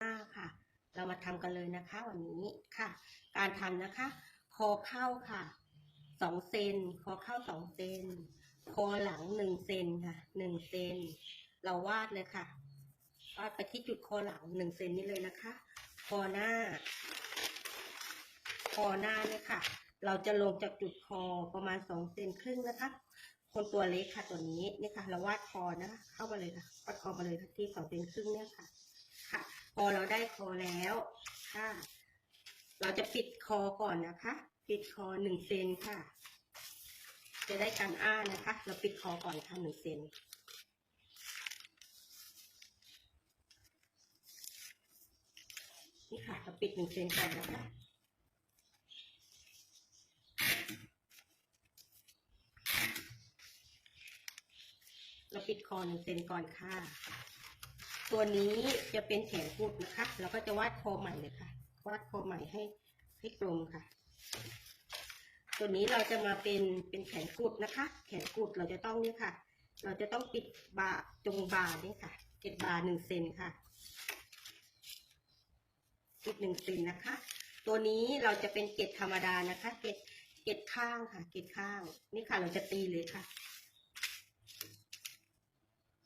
ห้าค่ะ เรามาทำกันเลยนะคะวันนี้ค่ะ การทำนะคะ คอเข้าค่ะสองเซนคอเข้าสองเซนคอหลังหนึ่งเซนค่ะหนึ่งเซนเราวาดเลยค่ะวาดไปที่จุดคอหลังหนึ่งเซนนี้เลยนะคะ คอหน้า คอหน้าเนี่ยค่ะ เราจะลงจากจุดคอประมาณสองเซนครึ่งนะคะ คนตัวเล็กค่ะตัวนี้นี่ค่ะ เราวาดคอนะคะเข้ามาเลยค่ะวาดคอมาเลยค่ะที่สองเซนครึ่งเนี่ยค่ะ ค่ะ อเราได้คอแล้วค่ะ เราจะปิดคอก่อนนะคะ ปิดคอหนึ่งเซนค่ะ จะได้การอ้านะคะ เราปิดคอก่อนค่ะหนึ่งเซนนี่ค่ะเราปิดหนึ่งเซนก่อนนะคะเราปิดคอหนึ่งเซนก่อนค่ะ ตัวนี้จะเป็นแขนกุดนะคะเราก็จะวาดคอใหม่เลยค่ะ วาดคอใหม่ให้ให้กลมค่ะ ตัวนี้เราจะมาเป็นเป็นแขนกุดนะคะ แขนกุดเราจะต้องนี่ค่ะ เราจะต้องปิดบาตรงบานี่ค่ะเก็บบาหนึ่งเซนค่ะปิดหนึ่งเซนนะคะ ตัวนี้เราจะเป็นเกล็ดธรรมดานะคะ เกล็ดเกล็ดข้างค่ะ เกล็ดข้าง นี่ค่ะเราจะตีเลยค่ะ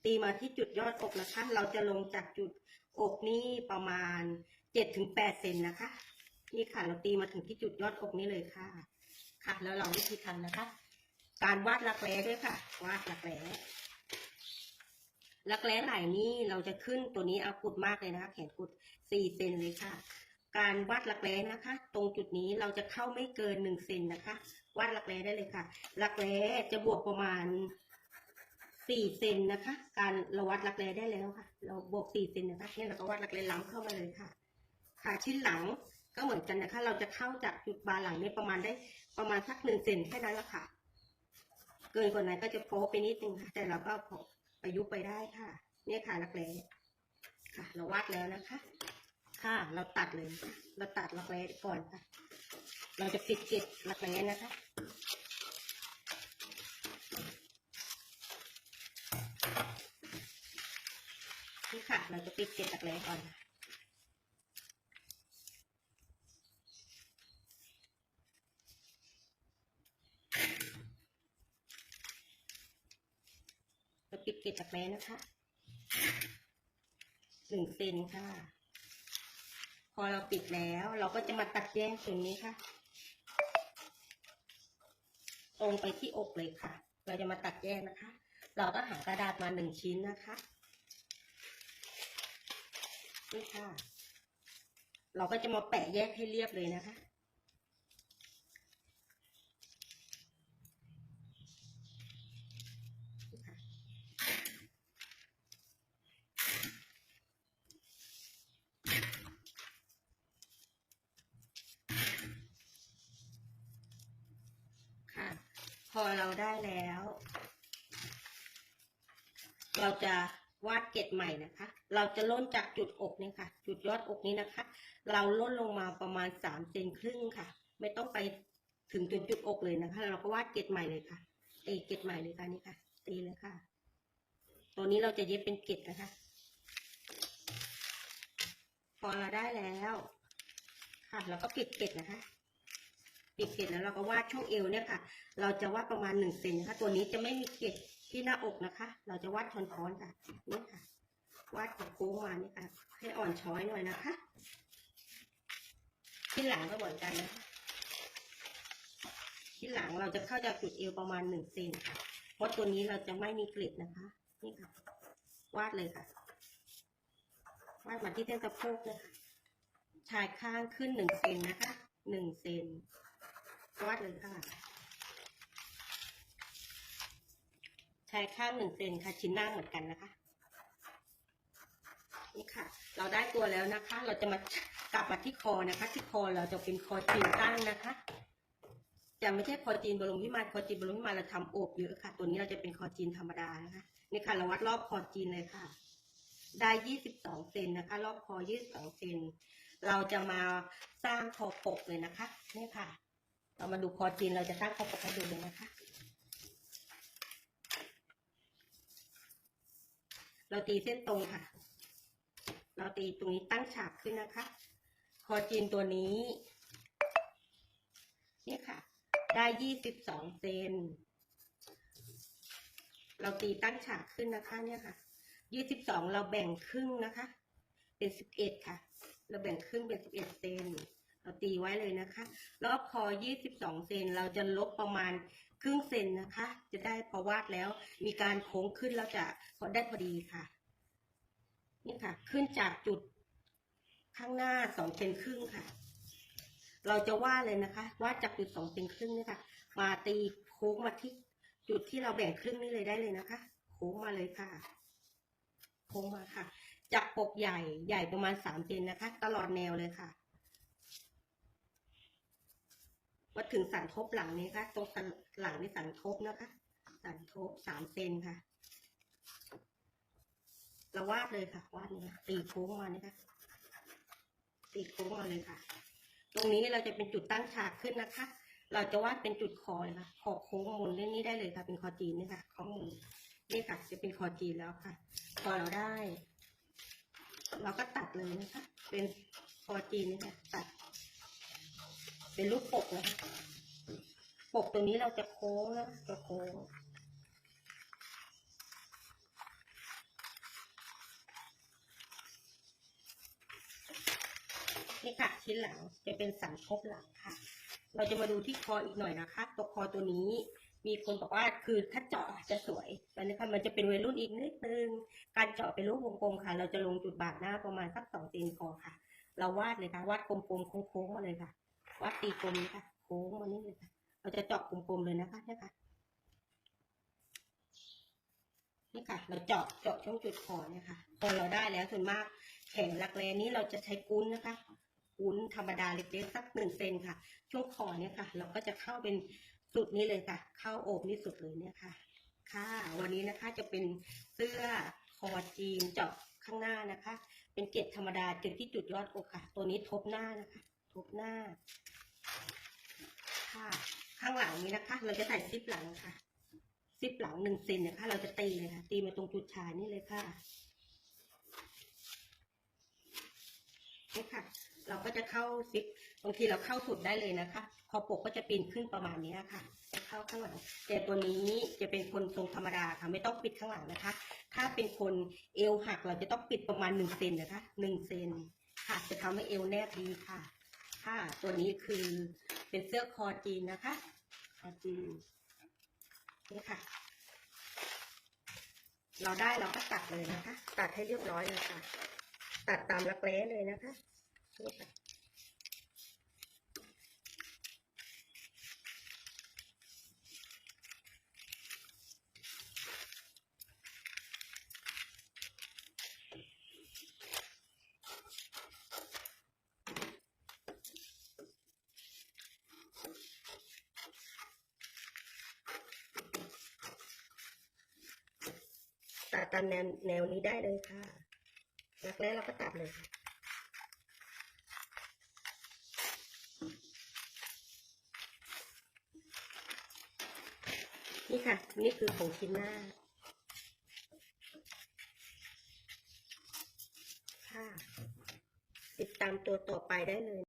ตีมาที่จุดยอดอกนะคะ เราจะลงจากจุดอกนี่ประมาณเจ็ดถึงแปดเซนนะคะ นี่ค่ะเราตีมาถึงที่จุดยอดอกนี่เลยค่ะ ค่ะ แล้วเราวิธีทำนะคะ การวาดรักแร้ด้วยค่ะ วาดรักแร้รักแร้ไหล่นี่เราจะขึ้นตัวนี้เอากุดมากเลยนะคะ แขนกุดสี่เซนเลยค่ะ การวาดรักแร้นะคะ ตรงจุดนี้เราจะเข้าไม่เกินหนึ่งเซนนะคะ วาดรักแร้ได้เลยค่ะรักแร้จะบวกประมาณ สี่เซนนะคะ การเราวัดรักแร้ได้แล้วค่ะ เราบวกสี่เซนนะคะเนี่ยเราก็วัดรักแร้ล้ำเข้ามาเลยค่ะ ค่ะชิ้นหลังก็เหมือนกันนะคะ เราจะเข้าจากจุดบาหลังเนี่ยประมาณได้ประมาณสักหนึ่งเซนแค่นั้นละค่ะ เกินกว่านั้นก็จะโป๊ไปนิดนึงค่ะ แต่เราก็พอประยุกต์ไปได้ค่ะ เนี่ยค่ะรักแร้ค่ะ เราวาดแล้วนะคะ ค่ะเราตัดเลย เราตัดรักแร้ก่อนค่ะ เราจะปิดเก็บรักแร้นะคะ นี่ ค่ะ เราจะปิดเกล็ดตักแร้ก่อนเราปิดเกล็ดตักแร้นะคะหนึ่งเซนค่ะ พอเราปิดแล้วเราก็จะมาตัดแยกตรงนี้ค่ะ ตรงไปที่อกเลยค่ะ เราจะมาตัดแยกนะคะ เราก็หากระดาษมาหนึ่งชิ้นนะคะ นี่ค่ะ เราก็จะมาแปะแยกให้เรียบเลยนะคะค่ะค่ะพอเราได้แล้ว เราจะวาดเกล็ดใหม่นะคะ เราจะล้นจากจุดอกนี่ค่ะ จุดยอดอกนี้นะคะ เราล้นลงมาประมาณสามเซนครึ่งค่ะ ไม่ต้องไปถึงจุดจุดอกเลยนะคะ เราก็วาดเกล็ดใหม่เลยค่ะตีเกล็ดใหม่เลยค่ะนี่ค่ะ ตีเลยค่ะ ตัวนี้เราจะเย็บเป็นเกล็ดนะคะ พอเราได้แล้วค่ะเราก็ปิดเกล็ดนะคะปิดเกล็ดแล้วเราก็วาดช่วงเอวเนี่ยค่ะ เราจะวาดประมาณหนึ่งเซนนะคะตัวนี้จะไม่มีเกล็ดที่หน้าอกนะคะ เราจะวาดทอนๆค่ะนี่ค่ะ วาดโค้งมานี่ค่ะ ให้อ่อนช้อยหน่อยนะคะ ที่หลังก็เหมือนกันนะคะที่หลังเราจะเข้าจากจุดเอวประมาณหนึ่งเซนค่ะเพราะตัวนี้เราจะไม่มีกล็ดนะคะ นี่ค่ะ วาดเลยค่ะ วาดมาที่เส้นสะโพกเลยค่ะชายข้างขึ้นหนึ่งเซนนะคะหนึ่งเซนวาดเลยค่ะชายข้างหนึ่งเซนค่ะชิ้นหน้าเหมือนกันนะคะ นี่ค่ะ เราได้ตัวแล้วนะคะ เราจะมากลับมาที่คอนะคะ ที่คอเราจะเป็นคอจีนตั้งนะคะจะไม่ใช่คอจีนบรมพิมานคอจีนบรมพิมานเราทำโอบเยอะค่ะ ตัวนี้เราจะเป็นคอจีนธรรมดานะคะนี่ค่ะเราวัดรอบคอจีนเลยค่ะ ได้ยี่สิบสองเซนนะคะ รอบคอยี่สิบสองเซนเราจะมาสร้างคอปกเลยนะคะนี่ค่ะ เรามาดูคอจีนเราจะสร้างคอปกให้ดูเลยนะคะ เราตีเส้นตรงค่ะ เราตีตรงนี้ตั้งฉากขึ้นนะคะ คอจีนตัวนี้ เนี่ยค่ะ ได้ยี่สิบสองเซน เราตีตั้งฉากขึ้นนะคะเนี่ยค่ะ ยี่สิบสองเราแบ่งครึ่งนะคะ เป็นสิบเอ็ดค่ะ เราแบ่งครึ่งเป็นสิบเอ็ดเซน เราตีไว้เลยนะคะ รอบคอยี่สิบสองเซน เราจะลบประมาณครึ่งเซนนะคะ จะได้พอวาดแล้ว มีการโค้งขึ้นแล้วจะพอได้พอดีค่ะ นี่ค่ะ ขึ้นจากจุดข้างหน้าสองเซนครึ่งค่ะ เราจะวาดเลยนะคะ วาดจากจุดสองเซนครึ่งนี่ค่ะ มาตีโค้งมาที่จุดที่เราแบ่งครึ่งนี่เลยได้เลยนะคะ โค้งมาเลยค่ะ โค้งมาค่ะ จากปกใหญ่ใหญ่ประมาณสามเซนนะคะ ตลอดแนวเลยค่ะ มาถึงสันทบหลังนี้ค่ะ ตรงสันหลังนี่สันทบนะคะ สันทบสามเซนค่ะ เราวาดเลยค่ะ วาดเนี่ยตีโค้งมานี่ค่ะตีโค้งมาเลยค่ะ ตรงนี้เราจะเป็นจุดตั้งฉากขึ้นนะคะ เราจะวาดเป็นจุดคอเลยค่ะคอโค้งหมุนเล่นนี้ได้เลยค่ะ เป็นคอจีนนี่ค่ะคอมุนนี่ค่ะ จะเป็นคอจีนแล้วค่ะ พอเราได้ เราก็ตัดเลยนะคะ เป็นคอจีนนี่ค่ะตัด เป็นรูปปกนะคะปกตรงนี้เราจะโค้งนะจะโค้ง นี่ค่ะ ชิ้นหลังจะเป็นสันคบหลังค่ะ เราจะมาดูที่คออีกหน่อยนะคะตัวคอตัวนี้ มีคนบอกว่าคือถ้าเจาะจะสวยแต่นี่ค่ะมันจะเป็นวัยรุ่นอีกนิดนึงการเจาะเป็นรูปวงกลมค่ะ เราจะลงจุดบาดหน้าประมาณสักสองเซนพอค่ะ เราวาดเลยค่ะวาดกลมๆโค้งๆมาเลยค่ะวาดตีกลมนี้ค่ะ โค้งมานี่เลยค่ะ เราจะเจาะกลมๆเลยนะคะเนี่ยค่ะนี่ค่ะ เราเจาะเจาะช่วงจุดคอเนี่ยค่ะพอเราได้แล้วส่วนมากแขนรักแร้นี้เราจะใช้กุ้นนะคะ กุ้นธรรมดาเล็กๆสักหนึ่งเซนค่ะ ช่วงคอเนี่ยค่ะ เราก็จะเข้าเป็นสุดนี้เลยค่ะ เข้าโอบนี่สุดเลยเนี่ยค่ะ ค่ะ วันนี้นะคะจะเป็นเสื้อคอจีนเจาะข้างหน้านะคะ เป็นเกล็ดธรรมดาจุดที่จุดยอดอกค่ะ ตัวนี้ทบหน้านะคะ ทบหน้า ค่ะ ข้างหลังนี้นะคะ เราจะใส่ซิปหลังค่ะ ซิปหลังหนึ่งเซนนะคะ เราจะตีเลยค่ะ ตีมาตรงจุดชายนี่เลยค่ะ นี่ค่ะ เราก็จะเข้าซิปบางทีเราเข้าสุดได้เลยนะคะพอปกก็จะปีนขึ้นประมาณนี้ค่ะ จะเข้าข้างหลัง แต่ตัวนี้จะเป็นคนทรงธรรมดาค่ะ ไม่ต้องปิดข้างหลังนะคะ ถ้าเป็นคนเอวหักเราจะต้องปิดประมาณหนึ่งเซนนะคะหนึ่งเซนค่ะ จะทำให้เอวแนบดีค่ะ ค่ะ ตัวนี้คือเป็นเสื้อคอจีนนะคะ คอจีน นี่ค่ะ เราได้เราก็ตัดเลยนะคะ ตัดให้เรียบร้อยเลยค่ะ ตัดตามรักแร้เลยนะคะนี่ค่ะตัดตามแนวแนวนี้ได้เลยค่ะ รักแร้เราก็ตัดเลยนี่ค่ะ นี่คือของชิ้นหน้าค่ะ ติดตามตัวต่อไปได้เลย